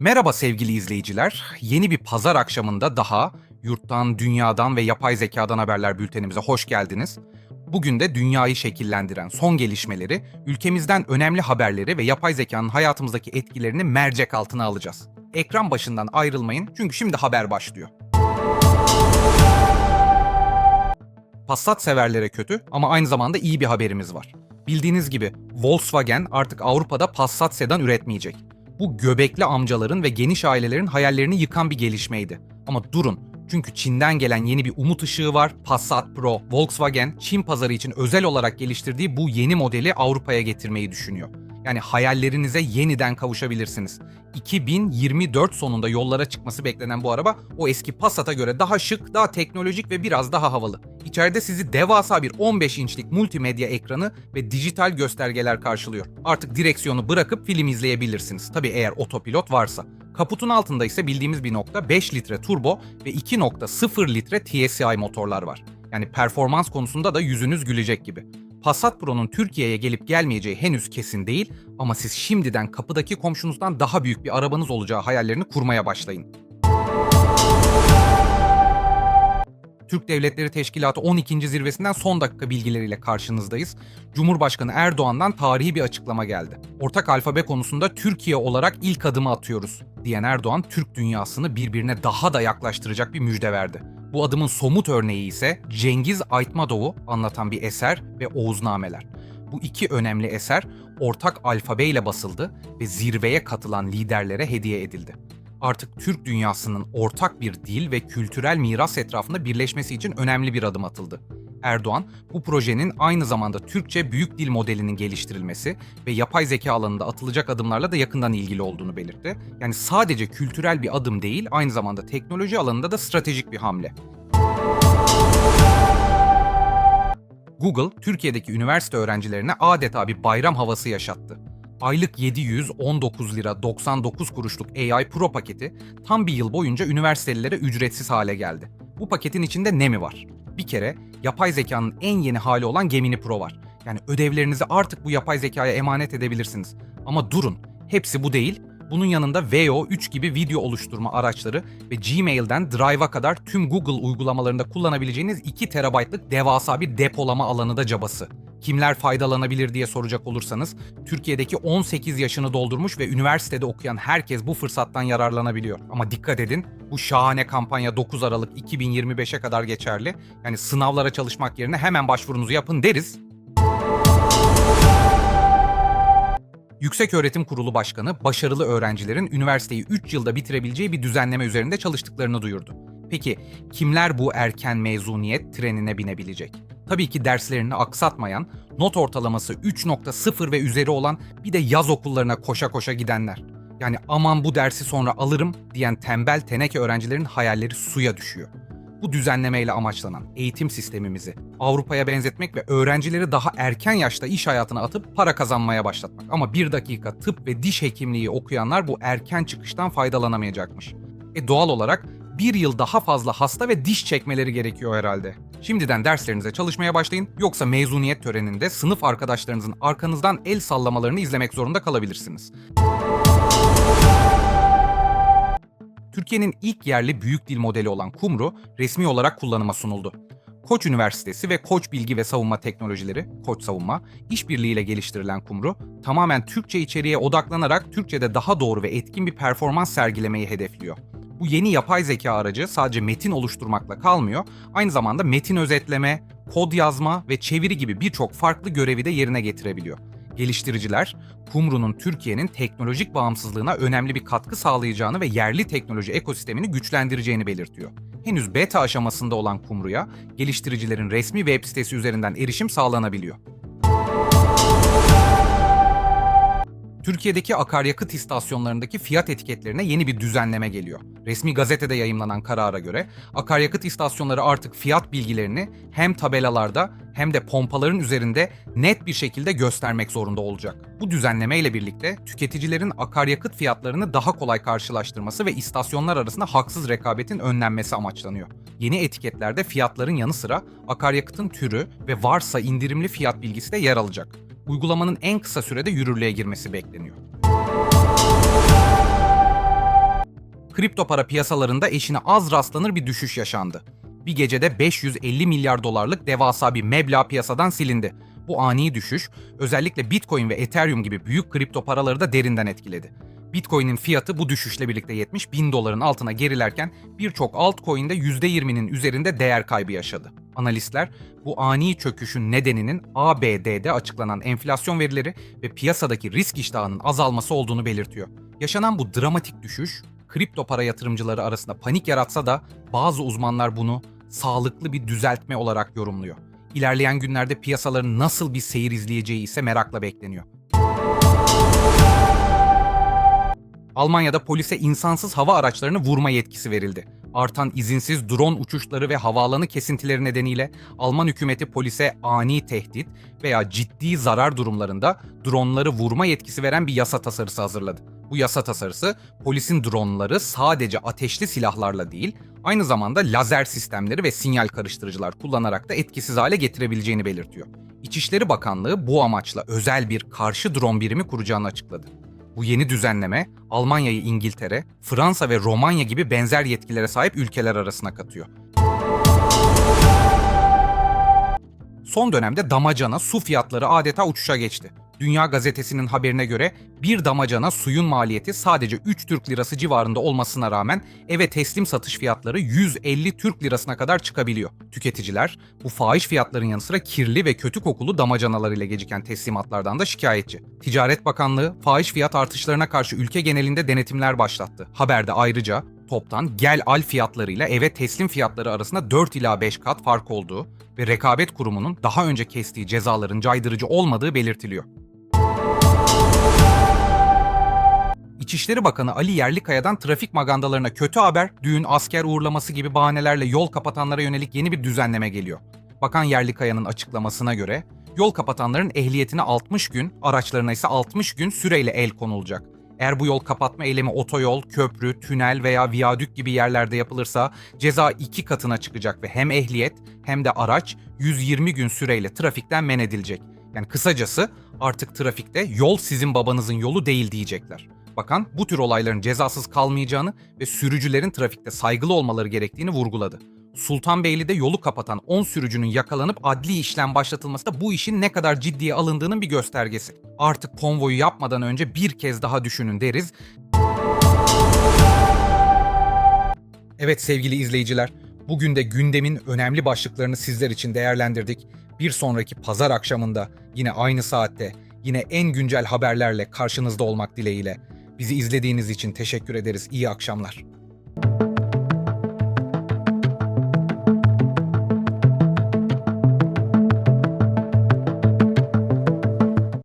Merhaba sevgili izleyiciler. Yeni bir pazar akşamında daha yurttan, dünyadan ve yapay zekadan haberler bültenimize hoş geldiniz. Bugün de dünyayı şekillendiren son gelişmeleri, ülkemizden önemli haberleri ve yapay zekanın hayatımızdaki etkilerini mercek altına alacağız. Ekran başından ayrılmayın çünkü şimdi haber başlıyor. Passat severlere kötü ama aynı zamanda iyi bir haberimiz var. Bildiğiniz gibi Volkswagen artık Avrupa'da Passat sedan üretmeyecek. Bu göbekli amcaların ve geniş ailelerin hayallerini yıkan bir gelişmeydi. Ama durun, çünkü Çin'den gelen yeni bir umut ışığı var. Passat Pro, Volkswagen Çin pazarı için özel olarak geliştirdiği bu yeni modeli Avrupa'ya getirmeyi düşünüyor. Yani hayallerinize yeniden kavuşabilirsiniz. 2024 sonunda yollara çıkması beklenen bu araba o eski Passat'a göre daha şık, daha teknolojik ve biraz daha havalı. İçeride sizi devasa bir 15 inçlik multimedya ekranı ve dijital göstergeler karşılıyor. Artık direksiyonu bırakıp film izleyebilirsiniz. Tabii eğer otopilot varsa. Kaputun altında ise bildiğimiz bir nokta 5 litre turbo ve 2.0 litre TSI motorlar var. Yani performans konusunda da yüzünüz gülecek gibi. Passat Pro'nun Türkiye'ye gelip gelmeyeceği henüz kesin değil ama siz şimdiden kapıdaki komşunuzdan daha büyük bir arabanız olacağı hayallerini kurmaya başlayın. Türk Devletleri Teşkilatı 12. zirvesinden son dakika bilgileriyle karşınızdayız. Cumhurbaşkanı Erdoğan'dan tarihi bir açıklama geldi. Ortak alfabe konusunda Türkiye olarak ilk adımı atıyoruz diyen Erdoğan, Türk dünyasını birbirine daha da yaklaştıracak bir müjde verdi. Bu adımın somut örneği ise Cengiz Aytmadov'u anlatan bir eser ve Oğuznameler. Bu iki önemli eser ortak alfabeyle basıldı ve zirveye katılan liderlere hediye edildi artık Türk dünyasının ortak bir dil ve kültürel miras etrafında birleşmesi için önemli bir adım atıldı. Erdoğan, bu projenin aynı zamanda Türkçe büyük dil modelinin geliştirilmesi ve yapay zeka alanında atılacak adımlarla da yakından ilgili olduğunu belirtti. Yani sadece kültürel bir adım değil, aynı zamanda teknoloji alanında da stratejik bir hamle. Google, Türkiye'deki üniversite öğrencilerine adeta bir bayram havası yaşattı. Aylık 719 lira 99 kuruşluk AI Pro paketi tam bir yıl boyunca üniversitelilere ücretsiz hale geldi. Bu paketin içinde ne mi var? Bir kere yapay zekanın en yeni hali olan Gemini Pro var. Yani ödevlerinizi artık bu yapay zekaya emanet edebilirsiniz. Ama durun, hepsi bu değil. Bunun yanında VO3 gibi video oluşturma araçları ve Gmail'den Drive'a kadar tüm Google uygulamalarında kullanabileceğiniz 2 TB'lık devasa bir depolama alanı da cabası. Kimler faydalanabilir diye soracak olursanız, Türkiye'deki 18 yaşını doldurmuş ve üniversitede okuyan herkes bu fırsattan yararlanabiliyor. Ama dikkat edin, bu şahane kampanya 9 Aralık 2025'e kadar geçerli. Yani sınavlara çalışmak yerine hemen başvurunuzu yapın deriz. Yükseköğretim Kurulu Başkanı başarılı öğrencilerin üniversiteyi 3 yılda bitirebileceği bir düzenleme üzerinde çalıştıklarını duyurdu. Peki kimler bu erken mezuniyet trenine binebilecek? Tabii ki derslerini aksatmayan, not ortalaması 3.0 ve üzeri olan bir de yaz okullarına koşa koşa gidenler. Yani aman bu dersi sonra alırım diyen tembel teneke öğrencilerin hayalleri suya düşüyor. Bu düzenlemeyle amaçlanan eğitim sistemimizi Avrupa'ya benzetmek ve öğrencileri daha erken yaşta iş hayatına atıp para kazanmaya başlatmak. Ama bir dakika tıp ve diş hekimliği okuyanlar bu erken çıkıştan faydalanamayacakmış. E doğal olarak bir yıl daha fazla hasta ve diş çekmeleri gerekiyor herhalde. Şimdiden derslerinize çalışmaya başlayın yoksa mezuniyet töreninde sınıf arkadaşlarınızın arkanızdan el sallamalarını izlemek zorunda kalabilirsiniz. Türkiye'nin ilk yerli büyük dil modeli olan Kumru resmi olarak kullanıma sunuldu. Koç Üniversitesi ve Koç Bilgi ve Savunma Teknolojileri, Koç Savunma, işbirliğiyle geliştirilen Kumru, tamamen Türkçe içeriğe odaklanarak Türkçe'de daha doğru ve etkin bir performans sergilemeyi hedefliyor. Bu yeni yapay zeka aracı sadece metin oluşturmakla kalmıyor, aynı zamanda metin özetleme, kod yazma ve çeviri gibi birçok farklı görevi de yerine getirebiliyor. Geliştiriciler, Kumru'nun Türkiye'nin teknolojik bağımsızlığına önemli bir katkı sağlayacağını ve yerli teknoloji ekosistemini güçlendireceğini belirtiyor. Henüz beta aşamasında olan Kumru'ya geliştiricilerin resmi web sitesi üzerinden erişim sağlanabiliyor. Türkiye'deki akaryakıt istasyonlarındaki fiyat etiketlerine yeni bir düzenleme geliyor. Resmi gazetede yayımlanan karara göre akaryakıt istasyonları artık fiyat bilgilerini hem tabelalarda hem de pompaların üzerinde net bir şekilde göstermek zorunda olacak. Bu düzenleme ile birlikte tüketicilerin akaryakıt fiyatlarını daha kolay karşılaştırması ve istasyonlar arasında haksız rekabetin önlenmesi amaçlanıyor. Yeni etiketlerde fiyatların yanı sıra akaryakıtın türü ve varsa indirimli fiyat bilgisi de yer alacak uygulamanın en kısa sürede yürürlüğe girmesi bekleniyor. kripto para piyasalarında eşine az rastlanır bir düşüş yaşandı. Bir gecede 550 milyar dolarlık devasa bir meblağ piyasadan silindi. Bu ani düşüş özellikle Bitcoin ve Ethereum gibi büyük kripto paraları da derinden etkiledi. Bitcoin'in fiyatı bu düşüşle birlikte 70 bin doların altına gerilerken birçok altcoin'de %20'nin üzerinde değer kaybı yaşadı. Analistler bu ani çöküşün nedeninin ABD'de açıklanan enflasyon verileri ve piyasadaki risk iştahının azalması olduğunu belirtiyor. Yaşanan bu dramatik düşüş kripto para yatırımcıları arasında panik yaratsa da bazı uzmanlar bunu sağlıklı bir düzeltme olarak yorumluyor. İlerleyen günlerde piyasaların nasıl bir seyir izleyeceği ise merakla bekleniyor. Almanya'da polise insansız hava araçlarını vurma yetkisi verildi. Artan izinsiz drone uçuşları ve havaalanı kesintileri nedeniyle Alman hükümeti polise ani tehdit veya ciddi zarar durumlarında dronları vurma yetkisi veren bir yasa tasarısı hazırladı. Bu yasa tasarısı polisin dronları sadece ateşli silahlarla değil, aynı zamanda lazer sistemleri ve sinyal karıştırıcılar kullanarak da etkisiz hale getirebileceğini belirtiyor. İçişleri Bakanlığı bu amaçla özel bir karşı drone birimi kuracağını açıkladı. Bu yeni düzenleme Almanya'yı İngiltere, Fransa ve Romanya gibi benzer yetkilere sahip ülkeler arasına katıyor. Son dönemde damacana su fiyatları adeta uçuşa geçti. Dünya Gazetesi'nin haberine göre bir damacana suyun maliyeti sadece 3 Türk lirası civarında olmasına rağmen eve teslim satış fiyatları 150 Türk lirasına kadar çıkabiliyor. Tüketiciler bu fahiş fiyatların yanı sıra kirli ve kötü kokulu damacanalar ile geciken teslimatlardan da şikayetçi. Ticaret Bakanlığı fahiş fiyat artışlarına karşı ülke genelinde denetimler başlattı. Haberde ayrıca toptan gel al fiyatlarıyla eve teslim fiyatları arasında 4 ila 5 kat fark olduğu ve rekabet kurumunun daha önce kestiği cezaların caydırıcı olmadığı belirtiliyor. İçişleri Bakanı Ali Yerlikaya'dan trafik magandalarına kötü haber, düğün, asker uğurlaması gibi bahanelerle yol kapatanlara yönelik yeni bir düzenleme geliyor. Bakan Yerlikaya'nın açıklamasına göre yol kapatanların ehliyetine 60 gün, araçlarına ise 60 gün süreyle el konulacak. Eğer bu yol kapatma eylemi otoyol, köprü, tünel veya viyadük gibi yerlerde yapılırsa ceza iki katına çıkacak ve hem ehliyet hem de araç 120 gün süreyle trafikten men edilecek. Yani kısacası artık trafikte yol sizin babanızın yolu değil diyecekler. Bakan bu tür olayların cezasız kalmayacağını ve sürücülerin trafikte saygılı olmaları gerektiğini vurguladı. Sultanbeyli'de yolu kapatan 10 sürücünün yakalanıp adli işlem başlatılması da bu işin ne kadar ciddiye alındığının bir göstergesi. Artık konvoyu yapmadan önce bir kez daha düşünün deriz. Evet sevgili izleyiciler, bugün de gündemin önemli başlıklarını sizler için değerlendirdik. Bir sonraki pazar akşamında yine aynı saatte yine en güncel haberlerle karşınızda olmak dileğiyle. Bizi izlediğiniz için teşekkür ederiz. İyi akşamlar.